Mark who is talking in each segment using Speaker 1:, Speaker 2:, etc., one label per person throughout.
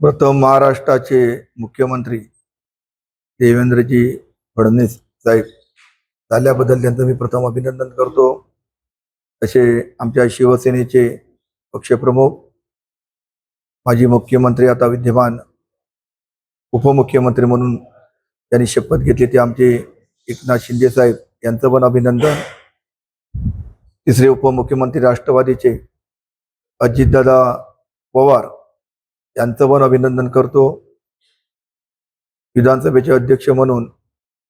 Speaker 1: प्रथम महाराष्ट्राचे मुख्यमंत्री देवेंद्रजी फडणवीस साहेब झाल्याबद्दल त्यांचं मी प्रथम अभिनंदन करतो. तसे आमच्या शिवसेनेचे पक्षप्रमुख माजी मुख्यमंत्री आता विद्यमान उपमुख्यमंत्री म्हणून त्यांनी शपथ घेतली ते आमचे एकनाथ शिंदे साहेब यांचं पण अभिनंदन. तिसरे उपमुख्यमंत्री राष्ट्रवादीचे अजितदादा पवार यांचं पण अभिनंदन करतो. विधानसभेचे अध्यक्ष म्हणून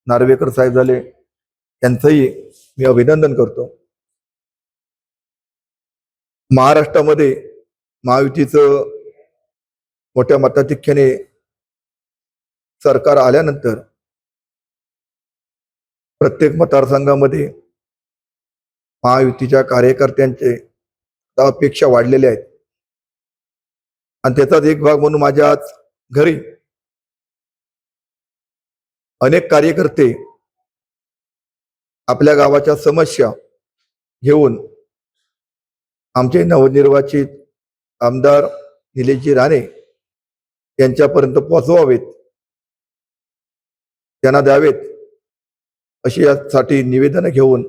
Speaker 1: नार्वेकर साहेब झाले यांचंही मी अभिनंदन करतो. महाराष्ट्रामध्ये महायुतीचं मोठ्या मताधिक्याने सरकार आल्यानंतर प्रत्येक मतदारसंघामध्ये महायुतीच्या कार्यकर्त्यांचे अपेक्षा वाढलेल्या आहेत. आणि त्याचाच एक भाग म्हणून माझ्या आज घरी अनेक कार्यकर्ते आपल्या गावाच्या समस्या घेऊन आमचे नवनिर्वाचित आमदार निलेशजी राणे यांच्यापर्यंत पोहोचवावेत. त्यांना द्यावेत अशी यासाठी निवेदनं घेऊन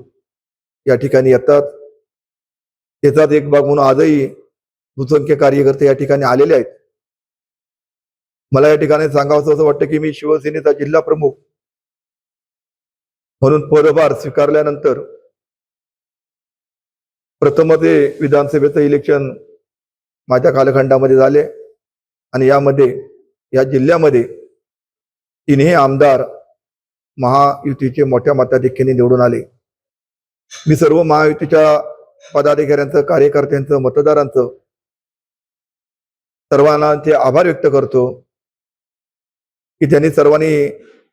Speaker 1: या ठिकाणी येतात. त्याचाच एक भाग म्हणून आजही दुसंख्य कार्यकर्ते या ठिकाणी आलेले आहेत. मला या ठिकाणी सांगावं असं वाटतं की मी शिवसेनेचा जिल्हा प्रमुख म्हणून पदभार स्वीकारल्यानंतर प्रथम ते विधानसभेचं इलेक्शन माझ्या कालखंडामध्ये झाले आणि यामध्ये या जिल्ह्यामध्ये तिन्ही आमदार महायुतीचे मोठ्या मताधिक्याने निवडून आले. मी सर्व महायुतीच्या पदाधिकाऱ्यांचं कार्यकर्त्यांचं मतदारांचं सर्वांना ते आभार व्यक्त करतो की त्यांनी सर्वांनी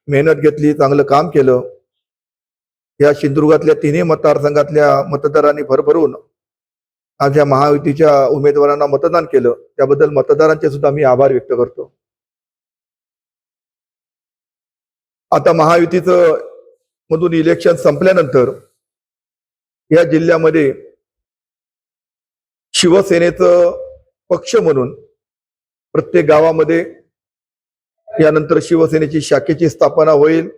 Speaker 1: मेहनत घेतली चांगलं काम केलं. या सिंधुदुर्गातल्या तिन्ही मतदारसंघातल्या मतदारांनी भरभरून आमच्या महायुतीच्या उमेदवारांना मतदान केलं. त्याबद्दल मतदारांचे सुद्धा मी आभार व्यक्त करतो. आता महायुतीचं मधून इलेक्शन संपल्यानंतर या जिल्ह्यामध्ये शिवसेनेचं पक्ष म्हणून प्रत्येक गावामध्ये यानंतर शिवसेनेची शाखेची स्थापना होईल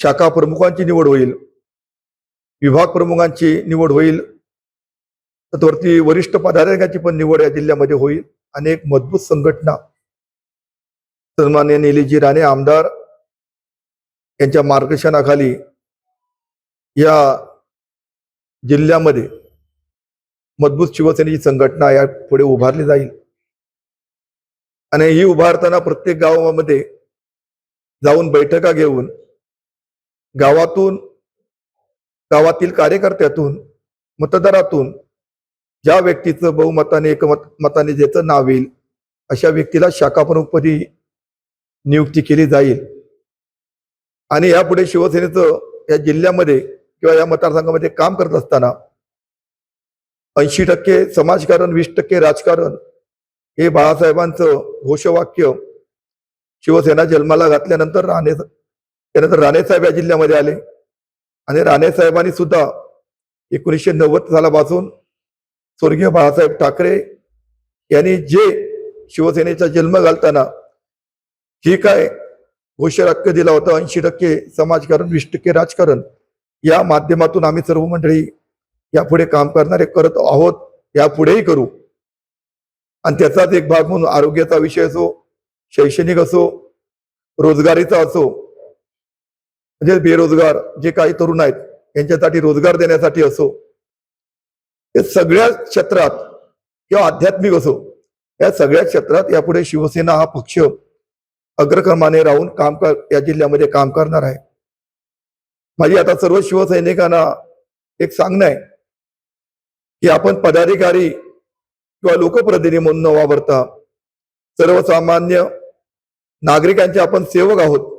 Speaker 1: शाखा प्रमुखांची निवड होईल विभाग प्रमुखांची निवड होईल तत्वरती वरिष्ठ पदाधिकाऱ्यांची पण निवड या जिल्ह्यामध्ये होईल. आणि एक मजबूत संघटना सन्मान्य निलीजी राणे आमदार यांच्या मार्गदर्शनाखाली या जिल्ह्यामध्ये मजबूत शिवसेनेची संघटना या पुढे उभारली जाईल. आणि ही उभारताना प्रत्येक गावामध्ये जाऊन बैठका घेऊन गावातून गावातील कार्यकर्त्यातून मतदारातून ज्या व्यक्तीचं बहुमताने एकमत मताने ज्याचं नाव येईल अशा व्यक्तीला शाखाप्रमुखपदी नियुक्ती केली जाईल. आणि यापुढे शिवसेनेचं या जिल्ह्यामध्ये किंवा या मतदारसंघामध्ये काम करत असताना ऐंशी टक्के समाजकारण वीस टक्के राजकारण हे बाळासाहेबांचं घोषवाक्य शिवसेना जन्माला घातल्यानंतर राणे त्यानंतर राणेसाहेब या जिल्ह्यामध्ये आले. आणि राणेसाहेबांनी सुद्धा एकोणीसशे नव्वद सालापासून स्वर्गीय बाळासाहेब ठाकरे यांनी जे शिवसेनेचा जन्म घालताना ही काय घोषवाक्य दिला होता ऐंशी टक्के समाजकारण वीस टक्के राजकारण या माध्यमातून आम्ही सर्व मंडळी यापुढे काम करणारे करत आहोत यापुढेही करू. आणि त्याचाच एक भाग म्हणून आरोग्याचा विषय असो शैक्षणिक असो रोजगारीचा असो म्हणजे बेरोजगार जे काही तरुण आहेत यांच्यासाठी रोजगार देण्यासाठी असो हे सगळ्या क्षेत्रात किंवा आध्यात्मिक असो या सगळ्या क्षेत्रात यापुढे शिवसेना हा पक्ष अग्रक्रमाने राहून काम कर या जिल्ह्यामध्ये काम करणार आहे. माझी आता सर्व शिवसैनिकांना एक सांगणं आहे की आपण पदाधिकारी किंवा लोकप्रतिनिधी म्हणून न वावरता सर्वसामान्य नागरिकांचे आपण सेवक आहोत.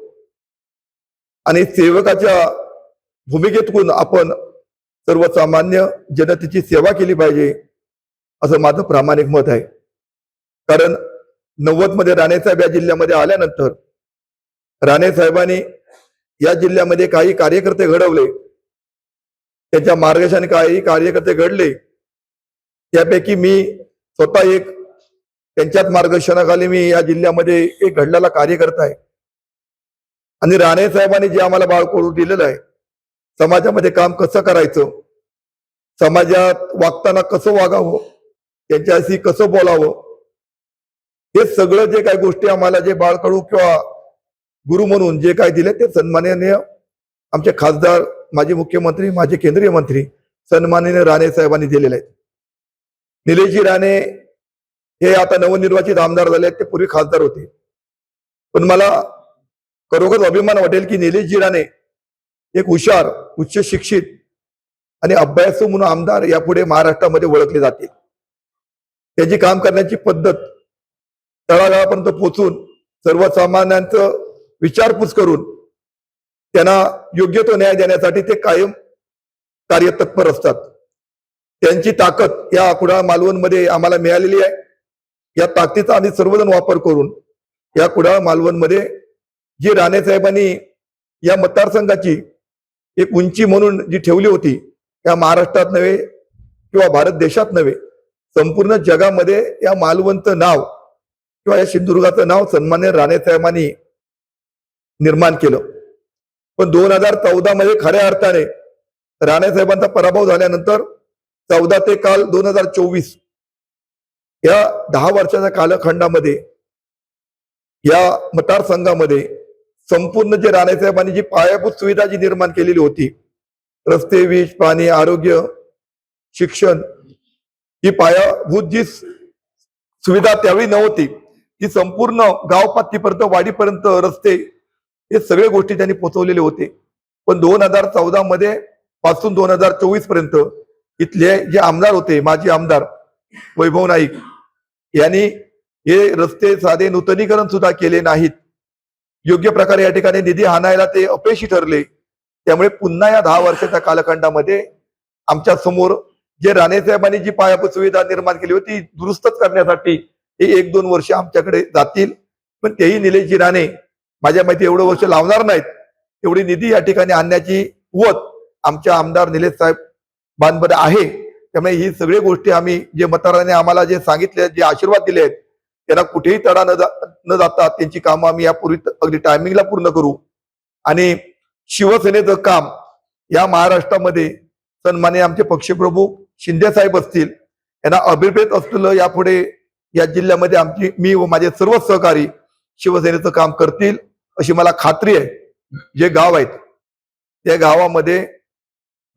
Speaker 1: आणि सेवकाच्या भूमिकेतून आपण सर्वसामान्य जनतेची सेवा केली पाहिजे असं माझं प्रामाणिक मत आहे. कारण नव्वदमध्ये राणेसाहेब या जिल्ह्यामध्ये आल्यानंतर राणेसाहेबांनी या जिल्ह्यामध्ये काही कार्यकर्ते घडवले. त्यांच्या मार्गदर्शन काही कार्यकर्ते घडले. त्यापैकी मी स्वतः एक त्यांच्याच मार्गदर्शनाखाली मी या जिल्ह्यामध्ये एक घडलेला कार्यकर्ता आहे. आणि राणे साहेबांनी जे आम्हाला बाळकोडू दिलेलं आहे समाजामध्ये काम कसं करायचं समाजात वागताना कसं वागावं त्यांच्याशी कसं बोलावं हे सगळं जे काही गोष्टी आम्हाला जे बाळकडू किंवा गुरु म्हणून जे काय दिले ते सन्माननीय आमचे खासदार माजी मुख्यमंत्री माजी केंद्रीय मंत्री सन्माननीय राणे साहेबांनी दिलेले आहेत. निलेशजी राणे हे आता नवनिर्वाचित आमदार झाले आहेत ते पूर्वी खासदार होते. पण मला खरोखर अभिमान वाटेल की निलेशजी राणे एक हुशार उच्च शिक्षित आणि अभ्यासू म्हणून आमदार यापुढे महाराष्ट्रामध्ये ओळखले जातील. त्याची काम करण्याची पद्धत तळागाळापर्यंत पोहोचून सर्वसामान्यांचं विचारपूस करून त्यांना योग्य तो न्याय देण्यासाठी ते कायम कार्यतत्पर असतात. त्यांची ताकद या कुडाळ मालवणमध्ये आम्हाला मिळालेली आहे. या ताकदीचा आम्ही सर्वजण वापर करून या कुडाळ मालवणमध्ये जी राणे साहेबांनी या मतदारसंघाची एक उंची म्हणून जी ठेवली होती या महाराष्ट्रात नव्हे किंवा भारत देशात नव्हे संपूर्ण जगामध्ये या मालवणचं नाव किंवा या सिंधुदुर्गाचं नाव सन्मान्य राणे साहेबांनी निर्माण केलं. पण दोन हजार चौदा मध्ये खऱ्या अर्थाने राणे साहेबांचा पराभव झाल्यानंतर चौदा ते काल दोन हजार चोवीस. या दहा वर्षाच्या कालखंडामध्ये या मतदारसंघामध्ये संपूर्ण जे राणेसाहेबांनी जी पायाभूत सुविधा जी निर्माण केलेली होती रस्ते वीज पाणी आरोग्य शिक्षण ही पायाभूत जी सुविधा त्यावेळी नव्हती ती संपूर्ण गाव पातळीपर्यंत वाडीपर्यंत रस्ते हे सगळे गोष्टी त्यांनी पोहोचवलेले होते. पण दोन हजार चौदा मध्ये पासून दोन हजार चोवीसपर्यंत इथले जे आमदार होते माजी आमदार वैभव नाईक यांनी हे रस्ते साधे नूतनीकरण सुद्धा केले नाहीत. योग्य प्रकारे या ठिकाणी निधी आणायला ते अपयशी ठरले. त्यामुळे पुन्हा या दहा वर्षाच्या कालखंडामध्ये आमच्यासमोर जे राणे साहेबांनी जी पायाभूत सुविधा निर्माण केली होती दुरुस्तच करण्यासाठी हे एक दोन वर्ष आमच्याकडे जातील. पण तेही निलेशजी राणे माझ्या माहिती एवढं वर्ष लावणार नाहीत. एवढी निधी या ठिकाणी आणण्याची वत आमच्या आमदार निलेश साहेब बांधबडे आहे. त्यामुळे ही सगळी गोष्टी आम्ही जे मतदारांनी आम्हाला जे सांगितले जे आशीर्वाद दिले आहेत त्यांना कुठेही तडा न जा- न जाता त्यांची कामं आम्ही यापूर्वी अगदी टायमिंगला पूर्ण करू. आणि शिवसेनेचं काम या महाराष्ट्रामध्ये सन्माने आमचे पक्षप्रमुख शिंदे साहेब असतील यांना अभिप्रेत असलेलं यापुढे या जिल्ह्यामध्ये आमची मी व माझे सर्व सहकारी शिवसेनेचं काम करतील अशी मला खात्री आहे. जे गाव आहेत त्या गावामध्ये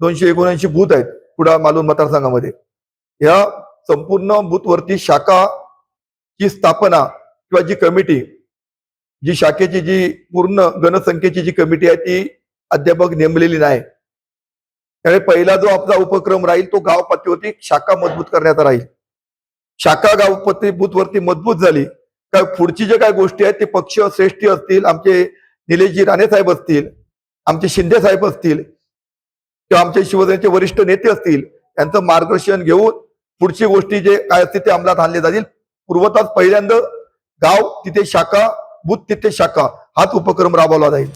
Speaker 1: दोनशे एकोणऐंशी बूथ आहेत कुडा मालून मतदारसंघामध्ये. या संपूर्ण बूथवरती शाखा ची स्थापना किंवा जी कमिटी जी शाखेची जी पूर्ण गणसंख्येची जी कमिटी आहे ती अध्यापक नेमलेली नाही. त्यामुळे पहिला जो आपला उपक्रम राहील तो गाव पातळीवरती शाखा मजबूत करण्याचा राहील. शाखा गाव बूथवरती मजबूत झाली काय पुढची जे काय गोष्टी आहेत ते पक्ष श्रेष्ठी असतील आमचे निलेशजी राणे साहेब असतील आमचे शिंदे साहेब असतील किंवा आमचे शिवसेनेचे वरिष्ठ नेते असतील यांचं मार्गदर्शन घेऊन पुढची गोष्टी जे काय असतील ते अंमलात आणले जातील. पूर्वताच पहिल्यांदा गाव तिथे शाखा बुथ तिथे शाखा हाच उपक्रम राबवला जाईल.